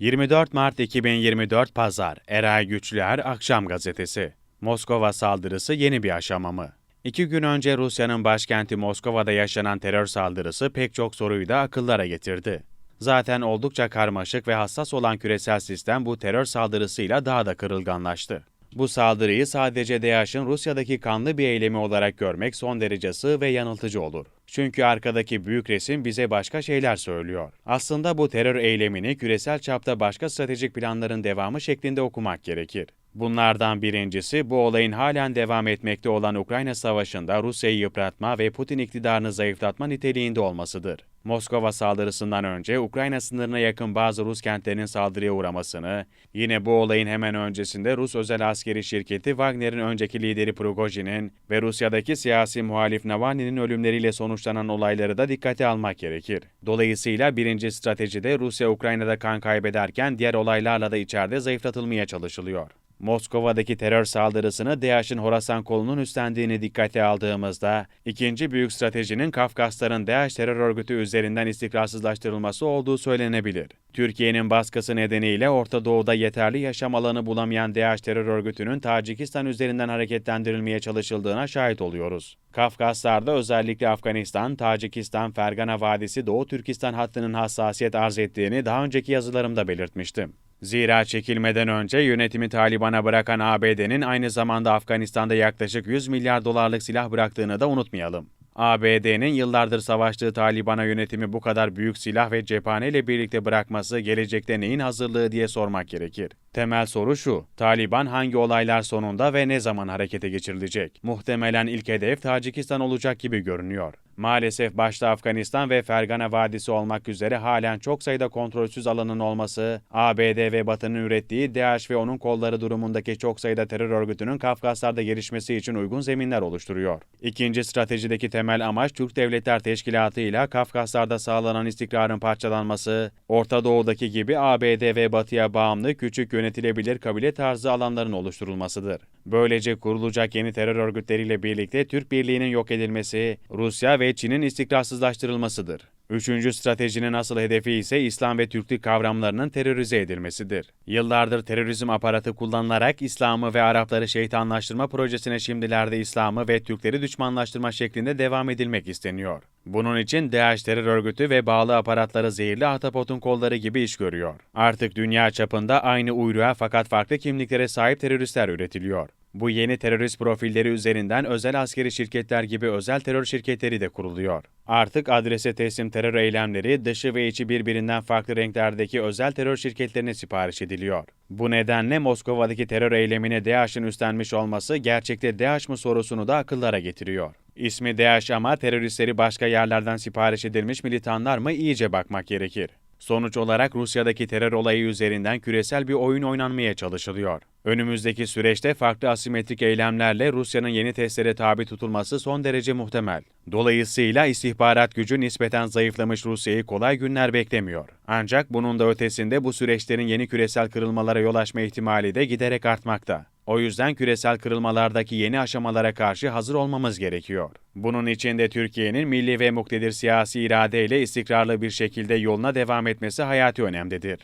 24 Mart 2024 Pazar Eray Güçlüer Akşam Gazetesi Moskova saldırısı yeni bir aşama mı? İki gün önce Rusya'nın başkenti Moskova'da yaşanan terör saldırısı pek çok soruyu da akıllara getirdi. Zaten oldukça karmaşık ve hassas olan küresel sistem bu terör saldırısıyla daha da kırılganlaştı. Bu saldırıyı sadece DAEŞ'in Rusya'daki kanlı bir eylemi olarak görmek son derece sığ ve yanıltıcı olur. Çünkü arkadaki büyük resim bize başka şeyler söylüyor. Aslında bu terör eylemini küresel çapta başka stratejik planların devamı şeklinde okumak gerekir. Bunlardan birincisi bu olayın halen devam etmekte olan Ukrayna Savaşı'nda Rusya'yı yıpratma ve Putin iktidarını zayıflatma niteliğinde olmasıdır. Moskova saldırısından önce Ukrayna sınırına yakın bazı Rus kentlerinin saldırıya uğramasını, yine bu olayın hemen öncesinde Rus özel askeri şirketi Wagner'in önceki lideri Prigojin'in ve Rusya'daki siyasi muhalif Navalny'nin ölümleriyle sonuçlanan olayları da dikkate almak gerekir. Dolayısıyla birinci stratejide Rusya Ukrayna'da kan kaybederken diğer olaylarla da içeride zayıflatılmaya çalışılıyor. Moskova'daki terör saldırısını DAEŞ'in Horasan kolunun üstlendiğini dikkate aldığımızda, ikinci büyük stratejinin Kafkasların DAEŞ terör örgütü üzerinden istikrarsızlaştırılması olduğu söylenebilir. Türkiye'nin baskısı nedeniyle Orta Doğu'da yeterli yaşam alanı bulamayan DAEŞ terör örgütünün Tacikistan üzerinden hareketlendirilmeye çalışıldığına şahit oluyoruz. Kafkaslar'da özellikle Afganistan, Tacikistan, Fergana Vadisi, Doğu Türkistan hattının hassasiyet arz ettiğini daha önceki yazılarımda belirtmiştim. Zira çekilmeden önce yönetimi Taliban'a bırakan ABD'nin aynı zamanda Afganistan'da yaklaşık 100 milyar dolarlık silah bıraktığını da unutmayalım. ABD'nin yıllardır savaştığı Taliban'a yönetimi bu kadar büyük silah ve cephaneyle birlikte bırakması gelecekte neyin hazırlığı diye sormak gerekir. Temel soru şu, Taliban hangi olaylar sonunda ve ne zaman harekete geçirilecek? Muhtemelen ilk hedef Tacikistan olacak gibi görünüyor. Maalesef başta Afganistan ve Fergana Vadisi olmak üzere halen çok sayıda kontrolsüz alanın olması, ABD ve Batı'nın ürettiği DAEŞ ve onun kolları durumundaki çok sayıda terör örgütünün Kafkaslar'da gelişmesi için uygun zeminler oluşturuyor. İkinci stratejideki temel amaç Türk Devletler Teşkilatı ile Kafkaslar'da sağlanan istikrarın parçalanması, Orta Doğu'daki gibi ABD ve Batı'ya bağımlı küçük yönetilebilir kabile tarzı alanların oluşturulmasıdır. Böylece kurulacak yeni terör örgütleriyle birlikte Türk Birliği'nin yok edilmesi, Rusya ve Çin'in istikrarsızlaştırılmasıdır. Üçüncü stratejinin asıl hedefi ise İslam ve Türklük kavramlarının terörize edilmesidir. Yıllardır terörizm aparatı kullanılarak İslam'ı ve Arapları şeytanlaştırma projesine şimdilerde İslam'ı ve Türkleri düşmanlaştırma şeklinde devam edilmek isteniyor. Bunun için DAEŞ terör örgütü ve bağlı aparatları zehirli ahtapotun kolları gibi iş görüyor. Artık dünya çapında aynı uyruğa fakat farklı kimliklere sahip teröristler üretiliyor. Bu yeni terörist profilleri üzerinden özel askeri şirketler gibi özel terör şirketleri de kuruluyor. Artık adrese teslim terör eylemleri dışı ve içi birbirinden farklı renklerdeki özel terör şirketlerine sipariş ediliyor. Bu nedenle Moskova'daki terör eylemine DAEŞ'in üstlenmiş olması gerçekte DAEŞ mı sorusunu da akıllara getiriyor. İsmi DAEŞ ama teröristleri başka yerlerden sipariş edilmiş militanlar mı iyice bakmak gerekir. Sonuç olarak Rusya'daki terör olayı üzerinden küresel bir oyun oynanmaya çalışılıyor. Önümüzdeki süreçte farklı asimetrik eylemlerle Rusya'nın yeni testlere tabi tutulması son derece muhtemel. Dolayısıyla istihbarat gücü nispeten zayıflamış Rusya'yı kolay günler beklemiyor. Ancak bunun da ötesinde bu süreçlerin yeni küresel kırılmalara yol açma ihtimali de giderek artmakta. O yüzden küresel kırılmalardaki yeni aşamalara karşı hazır olmamız gerekiyor. Bunun için de Türkiye'nin milli ve muktedir siyasi iradeyle istikrarlı bir şekilde yoluna devam etmesi hayati önemlidir.